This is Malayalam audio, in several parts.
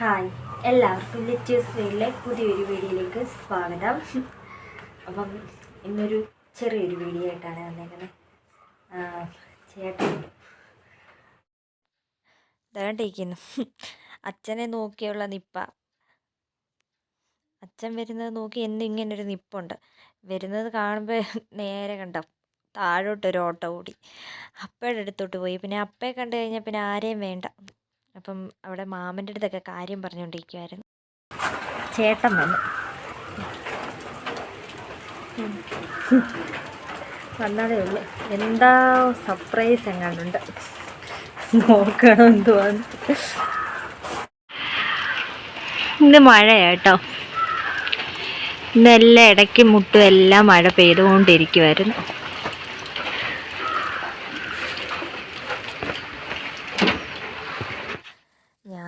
ഹായ് എല്ലാവർക്കും ലിറ്റേഴ്സ് വെയിലെ പുതിയൊരു വീഡിയോയിലേക്ക് സ്വാഗതം. അപ്പം ഇന്നൊരു ചെറിയൊരു വീഡിയോ ആയിട്ടാണ് വന്നേക്കുന്നത്. ചേട്ടൻ അച്ഛനെ നോക്കിയുള്ള നിപ്പ. അച്ഛൻ വരുന്നത് നോക്കി എന്നിങ്ങനൊരു നിപ്പുണ്ട്. വരുന്നത് കാണുമ്പോൾ നേരെ കണ്ട താഴോട്ടൊരു ഓട്ടോ ഓടി അപ്പയുടെ അടുത്തോട്ട് പോയി. പിന്നെ അപ്പയെ കണ്ടു കഴിഞ്ഞാൽ പിന്നെ ആരെയും വേണ്ട. അപ്പം അവിടെ മാമന്റെ അടുത്തൊക്കെ കാര്യം പറഞ്ഞുകൊണ്ടിരിക്കുമായിരുന്നു ചേട്ടൻ വന്നു. വന്നതേ ഉള്ളൂ. എന്താ സർപ്രൈസ് എങ്ങാണ്ടുണ്ട് നോക്കണം എന്തുവാന്ന്. ഇന്ന് മഴയാട്ടോ ഇന്നെല്ലാം ഇടയ്ക്ക് മുട്ടും എല്ലാം മഴ പെയ്തുകൊണ്ടിരിക്കുമായിരുന്നു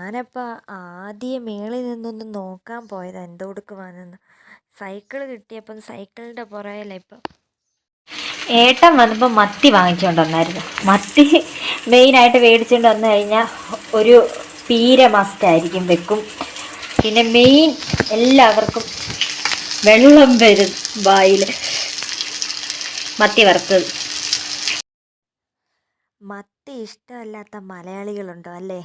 ഞാനപ്പോൾ ആദ്യം മേളിൽ നിന്നൊന്ന് നോക്കാൻ പോയത് എന്തോ കൊടുക്കുവാനെന്ന് സൈക്കിൾ കിട്ടിയപ്പം സൈക്കിളിന്റെ പുറകില ഇപ്പം. ഏട്ടൻ വന്നപ്പോൾ മത്തി വാങ്ങിച്ചുകൊണ്ട് വന്നായിരുന്നു. മത്തി മെയിനായിട്ട് മേടിച്ചുകൊണ്ട് വന്നു കഴിഞ്ഞാൽ ഒരു പീര മസ്റ്റായിരിക്കും വെക്കും. പിന്നെ മെയിൻ എല്ലാവർക്കും വെള്ളം വരും വായിൽ മത്തി വറുത്തത്. മത്തി ഇഷ്ടമല്ലാത്ത മലയാളികളുണ്ടോ അല്ലേ?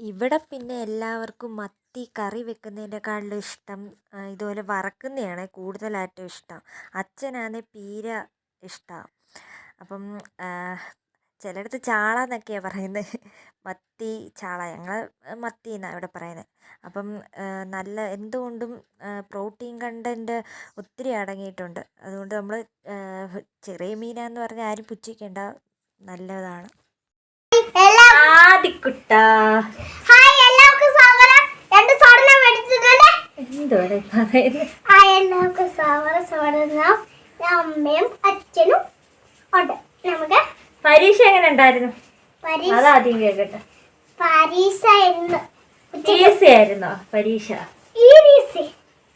ഇവിടെ പിന്നെ എല്ലാവർക്കും മത്തി കറി വെക്കുന്നതിനേക്കാളും ഇഷ്ടം ഇതുപോലെ വറക്കുന്നതാണ് കൂടുതലായിട്ടും ഇഷ്ടം. അച്ഛനാണ് പീര ഇഷ്ടമാണ് അപ്പം ചിലയിടത്ത് ചാള എന്നൊക്കെയാണ് പറയുന്നത് മത്തി ചാള ഞങ്ങൾ മത്തി എന്നാണ് ഇവിടെ പറയുന്നത് അപ്പം നല്ല എന്തുകൊണ്ടും പ്രോട്ടീൻ കണ്ടന്റ് ഒത്തിരി അടങ്ങിയിട്ടുണ്ട്. അതുകൊണ്ട് നമ്മൾ ചെറിയ മീനാന്ന് പറഞ്ഞാൽ ആരും പുച്ഛിക്കേണ്ട നല്ലതാണ്. ആദിക്കുട്ട. ഹായ് എല്ലാവർക്കും സ്വാഗതം. രണ്ട് മേടിച്ചിട്ടുണ്ട്. ഹായ് എല്ലാവർക്കും സ്വാഗതം. അമ്മയും അച്ഛനും ഉണ്ട്. നമുക്ക് പരീക്ഷ എങ്ങനെ ഉണ്ടായിരുന്നു? പരീക്ഷ അതാദ്യം കേക്കട്ടെ പരീക്ഷ ഇന്ന് ഈസി ആയിരുന്നോ പരീക്ഷ? ഈസി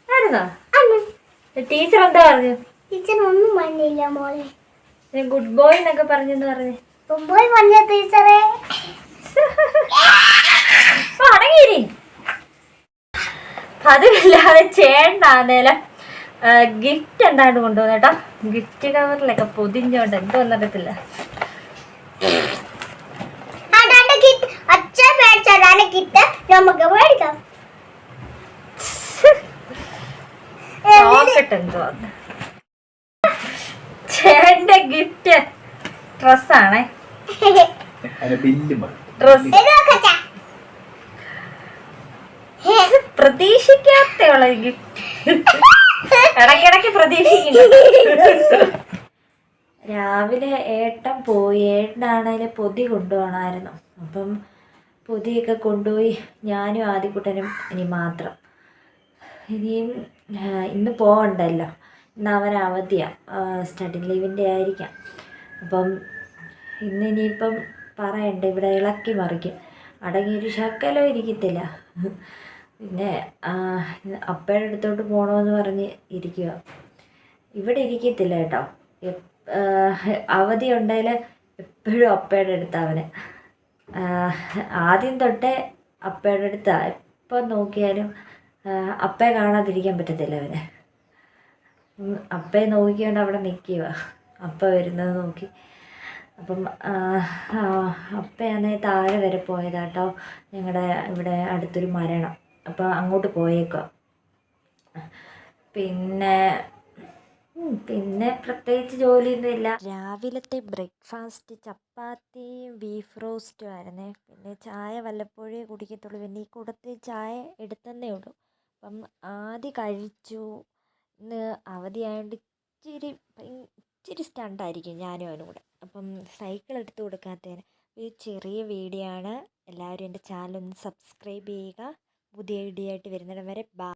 ആയിരുന്നോ? അന്ന് ടീച്ചർ എന്താ പറഞ്ഞു? ടീച്ചർ ഒന്നും പറഞ്ഞില്ല മോളെ. ഗുഡ് ബോയ് എന്നൊക്കെ പറഞ്ഞെന്ന് പറഞ്ഞു? മുമ്പോയി പറഞ്ഞ ടീച്ചറെ. അടങ്ങിയിരി. അതുമില്ലാതെ ചേണ്ടാന്നേലും ഗിഫ്റ്റ് എന്താണ്ട് കൊണ്ടുവന്നു കേട്ടോ? ഗിഫ്റ്റ് കവറിലൊക്കെ പൊതിഞ്ഞോണ്ട് എന്തോ നമുക്ക് മേടിക്കാം. എന്തോ. ചേട്ടന്റെ ഗിഫ്റ്റ് ഡ്രസ്സാണേ. ഡ്രസ് പ്രതീക്ഷിക്കാത്തുള്ള ഇടയ്ക്കിടയ്ക്ക് പ്രതീക്ഷിക്കുന്നു. രാവിലെ ഏട്ടൻ പോയി. ഏട്ടനാണേൽ പൊതി കൊണ്ടുപോകണമായിരുന്നു. അപ്പം പൊതിയൊക്കെ കൊണ്ടുപോയി ഞാനും ആദ്യക്കുട്ടനും ഇനി മാത്രം. ഇനിയും ഇന്ന് പോകണ്ടല്ലോ ഇന്ന് അവൻ അവധിയാണ് സ്റ്റഡി ലീവിന്റെ ആയിരിക്കാം. അപ്പം ഇന്ന് ഇനിയിപ്പം പറയണ്ട ഇവിടെ ഇളക്കി മറിക്കും. അടങ്ങിയൊരു ശക്കലം ഇരിക്കത്തില്ല. പിന്നെ അപ്പയുടെ അടുത്തോട്ട് പോകണമെന്ന് പറഞ്ഞ് ഇരിക്കുക ഇവിടെ ഇരിക്കത്തില്ല കേട്ടോ. അവധി ഉണ്ടെങ്കിൽ എപ്പോഴും അപ്പയുടെ അടുത്ത് അവന്. ആ, ആദ്യം തൊട്ടേ അപ്പയുടെ അടുത്താ. എപ്പം നോക്കിയാലും അപ്പയെ കാണാതിരിക്കാൻ പറ്റത്തില്ല അവന്. അപ്പയെ നോക്കിക്കൊണ്ട് അവിടെ നിൽക്കുക അപ്പ വരുന്നത് നോക്കി. അപ്പം ആ, താഴെ വരെ പോയതാട്ടോ. ഞങ്ങളുടെ ഇവിടെ അടുത്തൊരു മരണം. അപ്പോൾ അങ്ങോട്ട് പോയേക്കോ പിന്നെ പിന്നെ പ്രത്യേകിച്ച് ജോലിയൊന്നുമില്ല രാവിലത്തെ ബ്രേക്ക്ഫാസ്റ്റ് ചപ്പാത്തിയും ബീഫ് റോസ്റ്റും ആയിരുന്നേ. പിന്നെ ചായ വല്ലപ്പോഴേ കുടിക്കത്തുള്ളൂ. പിന്നെ ഈ കൂടത്തിൽ ചായ എടുത്തന്നേ ഉള്ളൂ. അപ്പം ആദ്യം കഴിച്ചു. ഇന്ന് അവധിയായതുകൊണ്ട് ഇച്ചിരി ഇച്ചിരി സ്റ്റണ്ടായിരിക്കും ഞാനും അവനും കൂടെ. അപ്പം സൈക്കിൾ എടുത്ത് കൊടുക്കാത്തതിന് ഈ ചെറിയ വീഡിയോ ആണ്. എല്ലാവരും എന്റെ ചാനൽ ഒന്ന് സബ്സ്ക്രൈബ് ചെയ്യുക. പുതിയ വീഡിയോ ആയിട്ട് വരുന്നിടം വരെ ബാ.